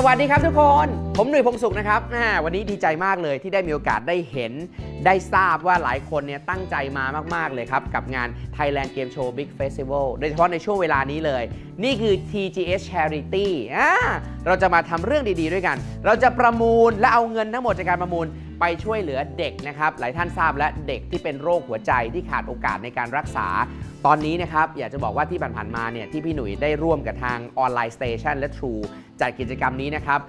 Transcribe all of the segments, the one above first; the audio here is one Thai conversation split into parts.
สวัสดีครับทุกคน ผมหนุ่ยพงศุขนะครับวันนี้ดีใจมากเลยที่ได้มีโอกาสได้เห็น ได้ทราบว่าหลายคนเนี่ยตั้งใจมามาก ๆ เลยครับ กับงาน Thailand Game Show Big Festival โดยเฉพาะในช่วงเวลานี้เลย นี่คือ TGS Charity อเราจะมาทำเรื่องดี ๆ ด้วยกัน เราจะประมูลและเอาเงินทั้งหมดจากการประมูลไปช่วยเหลือเด็กนะครับ หลายท่านทราบและเด็กที่เป็นโรคหัวใจที่ขาดโอกาสในการรักษา ตอนนี้นะครับอยากจะบอกว่าที่ผ่านๆมาเนี่ยที่พี่หนุ่ยได้ร่วมกับทางออนไลน์สเตชันและ True จัดกิจกรรมนี้นะครับ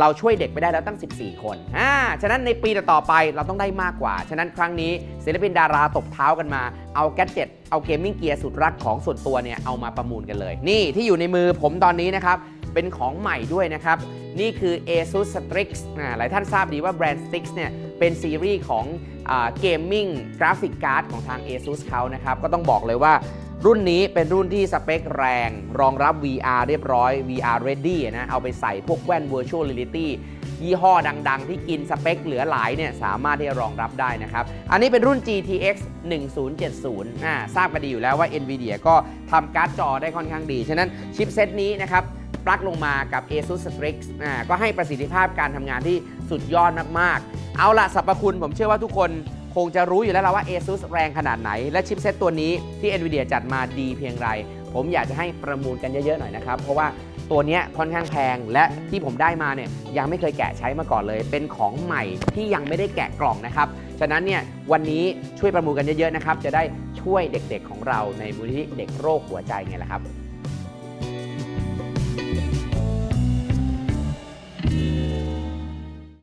เราช่วยเด็กไปได้แล้วตั้ง 14 คน อ่า ฉะนั้นในปีต่อๆไปเราต้องได้มากกว่า ฉะนั้นครั้งนี้ศิลปินดาราตบเท้ากันมา เอาแกดเจ็ต เอาเกมมิ่งเกียร์สุดรักของส่วนตัวเนี่ย เอามาประมูลกันเลย นี่ที่อยู่ในมือผมตอนนี้นะครับ เป็นของใหม่ด้วยนะครับ นี่คือ ASUS Strix อ่าหลายท่านทราบดีว่าแบรนด์ Strix เนี่ยเป็นซีรีส์ของเกมมิ่งกราฟิกการ์ดของทาง ASUS เขานะครับ ก็ต้องบอกเลยว่ารุ่นนี้เป็นรุ่นที่สเปคแรง รองรับ VR เรียบร้อย VR ready นะ เอาไปใส่พวกแว่น virtual reality ยี่ห้อดัง ๆ ที่กินสเปคเหลือหลายเนี่ยสามารถที่จะรองรับได้นะครับ อันนี้เป็นรุ่น GTX 1070อ่าทราบกันดีอยู่แล้วว่า NVIDIA ก็ทำการ์ดจอได้ค่อนข้างดี ฉะนั้นชิปเซตนี้นะครับ ปลั๊กลงมากับ ASUS Strix อ่าก็ให้ประสิทธิภาพการทำงานที่สุดยอดมากๆ เอาละสรรพคุณผมเชื่อว่าทุกคนคงจะรู้อยู่แล้วละว่า ASUS แรงขนาดไหน และชิปเซตตัวนี้ที่ NVIDIA จัดมาดีเพียงไร ผมอยากจะให้ประมูลกันเยอะๆหน่อยนะครับ เพราะว่าตัวเนี้ยค่อนข้างแพงและที่ผมได้มาเนี่ยยังไม่เคยแกะใช้มาก่อนเลย เป็นของใหม่ที่ยังไม่ได้แกะกล่องนะครับ ฉะนั้นเนี่ยวันนี้ช่วยประมูลกันเยอะๆนะครับ จะได้ช่วยเด็กๆของเราในมูลนิธิเด็กโรคหัวใจไงล่ะครับ